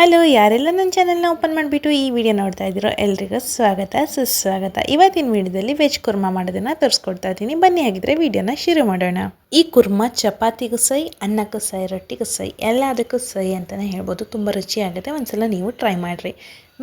Hello, ಯಾರೆಲ್ಲ ನನ್ನ ಚಾನಲ್ನ ಓಪನ್ ಮಾಡಿಬಿಟ್ಟು ಈ ವಿಡಿಯೋ ನೋಡ್ತಾ ಇದ್ದೀರೋ ಎಲ್ರಿಗೂ ಸ್ವಾಗತ, ಸುಸ್ವಾಗತ. ಇವತ್ತಿನ ವಿಡಿಯೋದಲ್ಲಿ ವೆಜ್ ಕುರ್ಮಾ ಮಾಡೋದನ್ನು ತೋರಿಸ್ಕೊಡ್ತಾ ಇದ್ದೀನಿ. ಬನ್ನಿ, ಹಾಗಿದ್ರೆ ವಿಡಿಯೋನ ಶುರು ಮಾಡೋಣ. ಈ ಕುರ್ಮ ಚಪಾತಿಗೂ ಸೈ, ಅನ್ನಕ್ಕೂ ಸೈ, ರೊಟ್ಟಿಗೂ ಸೈ, ಎಲ್ಲದಕ್ಕೂ ಸೈ ಅಂತಲೇ ಹೇಳ್ಬೋದು. ತುಂಬ ರುಚಿಯಾಗುತ್ತೆ. ಒಂದ್ಸಲ ನೀವು ಟ್ರೈ ಮಾಡಿರಿ.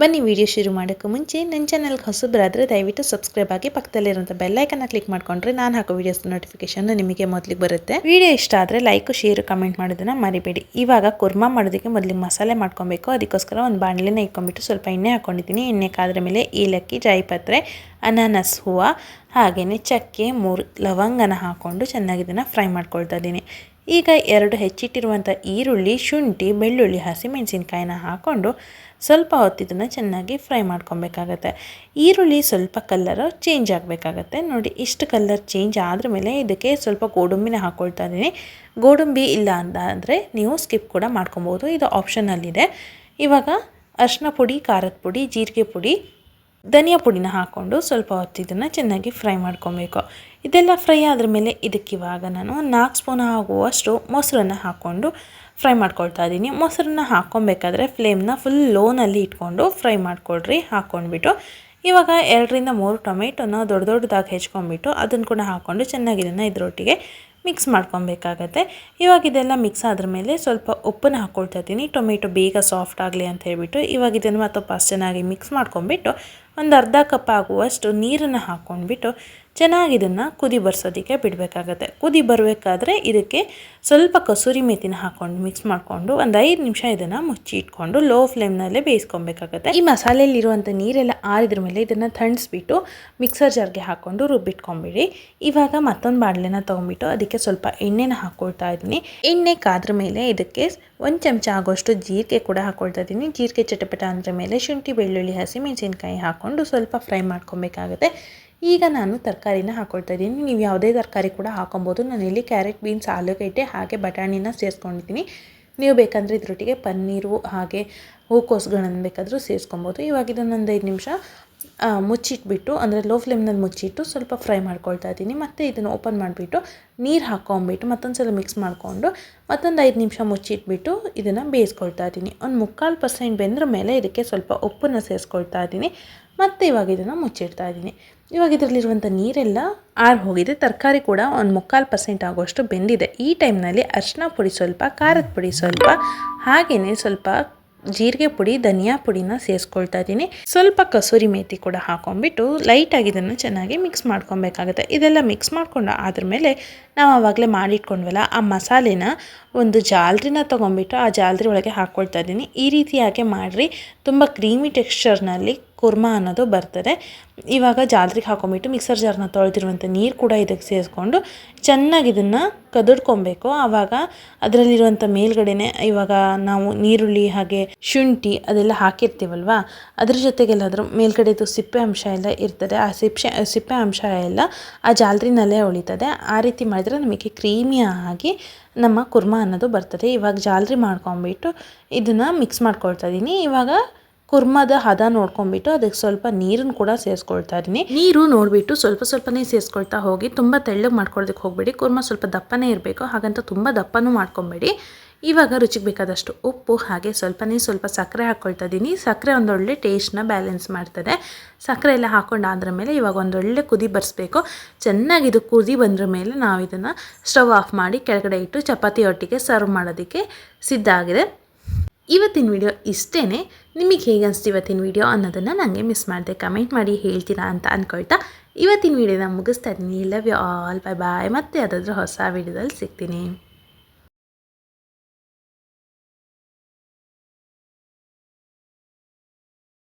ಬನ್ನಿ ವಿಡಿಯೋ ಶುರು ಮಾಡೋಕ್ಕೂ ಮುಂಚೆ ನನ್ನ ಚಾನಲ್ಗೆ ಹೊಸಬರಾದರೆ ದಯವಿಟ್ಟು ಸಬ್ಸ್ಕ್ರೈಬ್ ಆಗಿ ಪಕ್ಕದಲ್ಲಿರುವಂಥ ಬೆಲ್ಲೈಕನ್ನ ಕ್ಲಿಕ್ ಮಾಡಿಕೊಂಡ್ರೆ ನಾನು ಹಾಕೋ ವೀಡಿಯೋಸ್ ನೋಟಿಫಿಕೇಶನ್ ನಿಮಗೆ ಮೊದಲಿಗೆ ಬರುತ್ತೆ. ವಿಡಿಯೋ ಇಷ್ಟ ಆದರೆ ಲೈಕ್ ಶೇರು ಕಮೆಂಟ್ ಮಾಡೋದನ್ನು ಮರಿಬೇಡಿ. ಇವಾಗ ಕುರ್ಮಾ ಮಾಡೋದಕ್ಕೆ ಮೊದಲಿಗೆ ಮಸಾಲೆ ಮಾಡ್ಕೊಬೇಕು. ಅದಕ್ಕೋಸ್ಕರ ಒಂದು ಬಾಣಲೆನ ಇಟ್ಕೊಂಡ್ಬಿಟ್ಟು ಸ್ವಲ್ಪ ಎಣ್ಣೆ ಹಾಕ್ಕೊಂಡಿದ್ದೀನಿ ಎಣ್ಣೆ ಕಾದ್ರ ಮೇಲೆ ಏಲಕ್ಕಿ, ಜಾಯಿಪತ್ರೆ ಅನಾನಸ್ ಹೂವು ಹಾಗೆಯೇ ಚಕ್ಕೆ, ಮೂರು ಲವಂಗನ ಹಾಕ್ಕೊಂಡು ಚೆನ್ನಾಗಿ ಇದನ್ನು ಫ್ರೈ ಮಾಡ್ಕೊಳ್ತಾ ಇದ್ದೀನಿ. ಈಗ ಎರಡು ಹೆಚ್ಚಿಟ್ಟಿರುವಂಥ ಈರುಳ್ಳಿ, ಶುಂಠಿ, ಬೆಳ್ಳುಳ್ಳಿ ಹಸಿಮೆಣಸಿನ್ಕಾಯಿನ ಹಾಕ್ಕೊಂಡು ಸ್ವಲ್ಪ ಹೊತ್ತಿದ್ದನ್ನು ಚೆನ್ನಾಗಿ ಫ್ರೈ ಮಾಡ್ಕೊಬೇಕಾಗತ್ತೆ. ಈರುಳ್ಳಿ ಸ್ವಲ್ಪ ಕಲ್ಲರು ಚೇಂಜ್ ಆಗಬೇಕಾಗತ್ತೆ. ನೋಡಿ, ಇಷ್ಟು ಕಲ್ಲರ್ ಚೇಂಜ್ ಆದ ಮೇಲೆ ಇದಕ್ಕೆ ಸ್ವಲ್ಪ ಗೋಡಂಬಿನ ಹಾಕ್ಕೊಳ್ತಾ ಇದ್ದೀನಿ. ಗೋಡಂಬಿ ಇಲ್ಲ ಅಂತ ಅಂದರೆ ನೀವು ಸ್ಕಿಪ್ ಕೂಡ ಮಾಡ್ಕೊಬೋದು. ಇದು ಆಪ್ಷನಲ್ಲಿದೆ. ಇವಾಗ ಅರಿಶಿನ ಪುಡಿ, ಖಾರದ ಪುಡಿ, ಜೀರಿಗೆ ಪುಡಿ ಧನಿಯಾ ಪುಡಿನ ಹಾಕ್ಕೊಂಡು ಸ್ವಲ್ಪ ಹೊತ್ತು ಇದನ್ನು ಚೆನ್ನಾಗಿ ಫ್ರೈ ಮಾಡ್ಕೊಬೇಕು. ಇದೆಲ್ಲ ಫ್ರೈ ಆದ್ರ ಮೇಲೆ ಇದಕ್ಕೆ ಇವಾಗ ನಾನು ನಾಲ್ಕು ಸ್ಪೂನ್ ಆಗುವಷ್ಟು ಮೊಸರನ್ನು ಹಾಕ್ಕೊಂಡು ಫ್ರೈ ಮಾಡ್ಕೊಳ್ತಾ ಇದ್ದೀನಿ. ಮೊಸರನ್ನು ಹಾಕ್ಕೊಬೇಕಾದ್ರೆ ಫ್ಲೇಮ್ನ ಫುಲ್ ಲೋನಲ್ಲಿ ಇಟ್ಕೊಂಡು ಫ್ರೈ ಮಾಡ್ಕೊಳ್ರಿ, ಹಾಕ್ಕೊಂಡ್ಬಿಟ್ಟು. ಇವಾಗ ಎರಡರಿಂದ ಮೂರು ಟೊಮೆಟೊನ ದೊಡ್ಡ ದೊಡ್ಡದಾಗಿ ಹೆಚ್ಕೊಂಡ್ಬಿಟ್ಟು ಅದನ್ನು ಕೂಡ ಹಾಕ್ಕೊಂಡು ಚೆನ್ನಾಗಿ ಇದನ್ನು ಇದರೊಟ್ಟಿಗೆ ಮಿಕ್ಸ್ ಮಾಡ್ಕೊಬೇಕಾಗತ್ತೆ. ಇವಾಗ ಇದೆಲ್ಲ ಮಿಕ್ಸ್ ಆದ್ರ ಮೇಲೆ ಸ್ವಲ್ಪ ಉಪ್ಪನ್ನ ಹಾಕ್ಕೊಳ್ತಾ ಇದ್ದೀನಿ. ಟೊಮೆಟೊ ಬೇಗ ಸಾಫ್ಟ್ ಆಗಲಿ ಅಂತ ಹೇಳ್ಬಿಟ್ಟು ಇವಾಗ ಇದನ್ನು ಮತ್ತೊಪ್ಪ ಚೆನ್ನಾಗಿ ಮಿಕ್ಸ್ ಮಾಡ್ಕೊಂಡ್ಬಿಟ್ಟು ಒಂದು ಅರ್ಧ ಕಪ್ ಆಗುವಷ್ಟು ನೀರನ್ನು ಹಾಕ್ಕೊಂಡ್ಬಿಟ್ಟು ಚೆನ್ನಾಗಿ ಇದನ್ನು ಕುದಿ ಬರ್ಸೋದಕ್ಕೆ ಬಿಡಬೇಕಾಗತ್ತೆ. ಕುದಿ ಬರಬೇಕಾದ್ರೆ ಇದಕ್ಕೆ ಸ್ವಲ್ಪ ಕಸೂರಿ ಮೇತಿನ ಹಾಕ್ಕೊಂಡು ಮಿಕ್ಸ್ ಮಾಡಿಕೊಂಡು ಒಂದು ಐದು ನಿಮಿಷ ಇದನ್ನು ಮುಚ್ಚಿ ಇಟ್ಕೊಂಡು ಲೋ ಫ್ಲೇಮ್ನಲ್ಲೇ ಬೇಯಿಸ್ಕೊಬೇಕಾಗತ್ತೆ. ಈ ಮಸಾಲೆಯಲ್ಲಿರುವಂಥ ನೀರೆಲ್ಲ ಆರಿದ್ರ ಮೇಲೆ ಇದನ್ನು ಥಣಿಸ್ಬಿಟ್ಟು ಮಿಕ್ಸರ್ ಜಾರ್ಗೆ ಹಾಕ್ಕೊಂಡು ರುಬ್ಬಿಟ್ಕೊಂಬಿಡಿ. ಇವಾಗ ಮತ್ತೊಂದು ಬಾಣಲೆನ ತೊಗೊಂಬಿಟ್ಟು ಅದಕ್ಕೆ ಸ್ವಲ್ಪ ಎಣ್ಣೆನ ಹಾಕ್ಕೊಳ್ತಾ ಇದ್ದೀನಿ. ಎಣ್ಣೆ ಕಾದ್ರ ಮೇಲೆ ಇದಕ್ಕೆ ಒಂದು ಚಮಚ ಆಗೋಷ್ಟು ಜೀರಿಗೆ ಕೂಡ ಹಾಕ್ಕೊಳ್ತಾ ಇದ್ದೀನಿ. ಜೀರಿಗೆ ಚಟಪಟ ಅಂದ್ರ ಮೇಲೆ ಶುಂಠಿ, ಬೆಳ್ಳುಳ್ಳಿ ಹಸಿ ಹಸಿಮೆಣಸಿನ್ಕಾಯಿ ಹಾಕ್ಕೊಂಡು ಸ್ವಲ್ಪ ಫ್ರೈ ಮಾಡ್ಕೊಬೇಕಾಗುತ್ತೆ. ಈಗ ನಾನು ತರಕಾರಿನ ಹಾಕ್ಕೊಳ್ತಾ ಇದ್ದೀನಿ. ನೀವು ಯಾವುದೇ ತರಕಾರಿ ಕೂಡ ಹಾಕೊಬೋದು. ನಾನಿಲ್ಲಿ ಕ್ಯಾರೆಟ್, ಬೀನ್ಸ್, ಆಲೂಗಡ್ಡೆ ಹಾಗೆ ಬಟಾಣಿನ ಸೇರಿಸ್ಕೊಂಡಿದ್ದೀನಿ. ನೀವು ಬೇಕಂದರೆ ಇದರೊಟ್ಟಿಗೆ ಪನ್ನೀರು ಹಾಗೆ ಹೂಕೋಸುಗಳನ್ನು ಬೇಕಾದರೂ ಸೇರಿಸ್ಕೊಬೋದು. ಇವಾಗ ಇದನ್ನೊಂದು ಐದು ನಿಮಿಷ ಮುಚ್ಚಿಟ್ಬಿಟ್ಟು, ಅಂದರೆ ಲೋ ಫ್ಲೇಮ್ನಲ್ಲಿ ಮುಚ್ಚಿಟ್ಟು ಸ್ವಲ್ಪ ಫ್ರೈ ಮಾಡ್ಕೊಳ್ತಾ ಇದ್ದೀನಿ. ಮತ್ತು ಇದನ್ನು ಓಪನ್ ಮಾಡಿಬಿಟ್ಟು ನೀರು ಹಾಕೊಂಬಿಟ್ಟು ಮತ್ತೊಂದು ಸಲ ಮಿಕ್ಸ್ ಮಾಡಿಕೊಂಡು ಮತ್ತೊಂದು ಐದು ನಿಮಿಷ ಮುಚ್ಚಿಟ್ಬಿಟ್ಟು ಇದನ್ನು ಬೇಯಿಸ್ಕೊಳ್ತಾ ಇದ್ದೀನಿ. ಒಂದು ಮುಕ್ಕಾಲು ಪರ್ಸೆಂಟ್ ಬೆಂದ್ರ ಮೇಲೆ ಇದಕ್ಕೆ ಸ್ವಲ್ಪ ಉಪ್ಪನ್ನು ಸೇರಿಸ್ಕೊಳ್ತಾ ಇದ್ದೀನಿ. ಮತ್ತು ಇವಾಗ ಇದನ್ನು ಮುಚ್ಚಿಡ್ತಾ ಇದ್ದೀನಿ. ಇವಾಗ ಇದರಲ್ಲಿರುವಂಥ ನೀರೆಲ್ಲ ಆರು ಹೋಗಿದೆ. ತರಕಾರಿ ಕೂಡ ಒಂದು ಮುಕ್ಕಾಲು ಪರ್ಸೆಂಟ್ ಆಗುವಷ್ಟು ಬೆಂದಿದೆ. ಈ ಟೈಮ್ನಲ್ಲಿ ಅರಿಶಿನ ಪುಡಿ ಸ್ವಲ್ಪ, ಖಾರದ ಪುಡಿ ಸ್ವಲ್ಪ ಹಾಗೆಯೇ ಸ್ವಲ್ಪ ಜೀರಿಗೆ ಪುಡಿ, ಧನಿಯಾ ಪುಡಿನ ಸೇರಿಸ್ಕೊಳ್ತಾ ಇದ್ದೀನಿ. ಸ್ವಲ್ಪ ಕಸೂರಿ ಮೇಥಿ ಕೂಡ ಹಾಕೊಂಡ್ಬಿಟ್ಟು ಲೈಟಾಗಿ ಇದನ್ನು ಚೆನ್ನಾಗಿ ಮಿಕ್ಸ್ ಮಾಡ್ಕೊಬೇಕಾಗುತ್ತೆ. ಇದೆಲ್ಲ ಮಿಕ್ಸ್ ಮಾಡಿಕೊಂಡು ಆದ್ರ ಮೇಲೆ ನಾವು ಆವಾಗಲೇ ಮಾಡಿಟ್ಕೊಂಡ್ವಲ್ಲ ಆ ಮಸಾಲೆನ ಒಂದು ಜಾಲ್ರಿನ ತೊಗೊಂಬಿಟ್ಟು ಆ ಜಾಲ್ರಿ ಒಳಗೆ ಹಾಕ್ಕೊಳ್ತಾ ಇದ್ದೀನಿ. ಈ ರೀತಿಯಾಗಿ ಮಾಡಿರಿ. ತುಂಬ ಕ್ರೀಮಿ ಟೆಕ್ಸ್ಚರ್ನಲ್ಲಿ ಕುರ್ಮಾ ಅನ್ನೋದು ಬರ್ತದೆ. ಇವಾಗ ಜಾಲ್ರಿಗೆ ಹಾಕೊಂಬಿಟ್ಟು ಮಿಕ್ಸರ್ ಜಾರ್ನ ತೊಳೆದಿರುವಂಥ ನೀರು ಕೂಡ ಇದಕ್ಕೆ ಸೇರಿಸ್ಕೊಂಡು ಚೆನ್ನಾಗಿ ಇದನ್ನು ಕದಡ್ಕೊಬೇಕು. ಆವಾಗ ಅದರಲ್ಲಿರುವಂಥ ಮೇಲ್ಗಡೆನೆ ಇವಾಗ ನಾವು ನೀರುಳ್ಳಿ ಹಾಗೆ ಶುಂಠಿ ಅದೆಲ್ಲ ಹಾಕಿರ್ತೀವಲ್ವಾ? ಅದ್ರ ಜೊತೆಗೆಲ್ಲಾದರೂ ಮೇಲ್ಗಡೆದು ಸಿಪ್ಪೆ ಅಂಶ ಎಲ್ಲ ಇರ್ತದೆ. ಆ ಸಿಪ್ಪೆ ಸಿಪ್ಪೆ ಅಂಶ ಎಲ್ಲ ಆ ಜಾಲ್ರಿನಲ್ಲೇ ಉಳಿತದೆ. ಆ ರೀತಿ ಮಾಡಿದರೆ ನಮಗೆ ಕ್ರೀಮಿಯಾಗಿ ನಮ್ಮ ಕುರ್ಮ ಅನ್ನೋದು ಬರ್ತದೆ. ಇವಾಗ ಜಾಲ್ರಿ ಮಾಡ್ಕೊಂಬಿಟ್ಟು ಇದನ್ನು ಮಿಕ್ಸ್ ಮಾಡ್ಕೊಳ್ತಾ ಇದ್ದೀನಿ ಇವಾಗ ಕುರ್ಮದ ಹದ ನೋಡ್ಕೊಂಡ್ಬಿಟ್ಟು ಅದಕ್ಕೆ ಸ್ವಲ್ಪ ನೀರನ್ನು ಕೂಡ ಸೇರಿಸ್ಕೊಳ್ತಾ ಇದ್ದೀನಿ ನೀರು ನೋಡಿಬಿಟ್ಟು ಸ್ವಲ್ಪ ಸ್ವಲ್ಪನೇ ಸೇರಿಸ್ಕೊಳ್ತಾ ಹೋಗಿ ತುಂಬ ತೆಳ್ಳಗೆ ಮಾಡ್ಕೊಳ್ಳೋದಕ್ಕೆ ಹೋಗಬೇಡಿ. ಕುರ್ಮ ಸ್ವಲ್ಪ ದಪ್ಪನೇ ಇರಬೇಕು. ಹಾಗಂತ ತುಂಬ ದಪ್ಪನೂ ಮಾಡ್ಕೊಬೇಡಿ. ಇವಾಗ ರುಚಿಗೆ ಬೇಕಾದಷ್ಟು ಉಪ್ಪು ಹಾಗೆ ಸ್ವಲ್ಪನೇ ಸ್ವಲ್ಪ ಸಕ್ಕರೆ ಹಾಕ್ಕೊಳ್ತಾ ಇದ್ದೀನಿ. ಸಕ್ಕರೆ ಒಂದೊಳ್ಳೆ ಟೇಸ್ಟ್ನ ಬ್ಯಾಲೆನ್ಸ್ ಮಾಡ್ತದೆ. ಸಕ್ಕರೆ ಎಲ್ಲ ಹಾಕ್ಕೊಂಡು ಮೇಲೆ ಇವಾಗ ಒಂದೊಳ್ಳೆ ಕುದಿ ಬರೆಸ್ಬೇಕು. ಚೆನ್ನಾಗಿ ಇದು ಕುದಿ ಬಂದ್ರ ಮೇಲೆ ನಾವು ಇದನ್ನು ಸ್ಟವ್ ಆಫ್ ಮಾಡಿ ಕೆಳಗಡೆ ಇಟ್ಟು ಚಪಾತಿ ಒಟ್ಟಿಗೆ ಸರ್ವ್ ಮಾಡೋದಕ್ಕೆ ಸಿದ್ಧ ಆಗಿದೆ. ಇವತ್ತಿನ ವಿಡಿಯೋ ಇಷ್ಟೇ ನಿಮಗೆ ಹೇಗೆ ಇವತ್ತಿನ ವಿಡಿಯೋ ಅನ್ನೋದನ್ನು ನನಗೆ ಮಿಸ್ ಮಾಡಿದೆ. ಕಮೆಂಟ್ ಮಾಡಿ ಹೇಳ್ತೀರಾ ಅಂತ ಅಂದ್ಕೊಳ್ತಾ ಇವತ್ತಿನ ವಿಡಿಯೋನ ಮುಗಿಸ್ತಾ ಇದ್ದೀನಿ. Love you all bye bye ಮತ್ತೆ ಯಾವುದಾದ್ರೂ ಹೊಸ ವಿಡಿಯೋದಲ್ಲಿ ಸಿಗ್ತೀನಿ.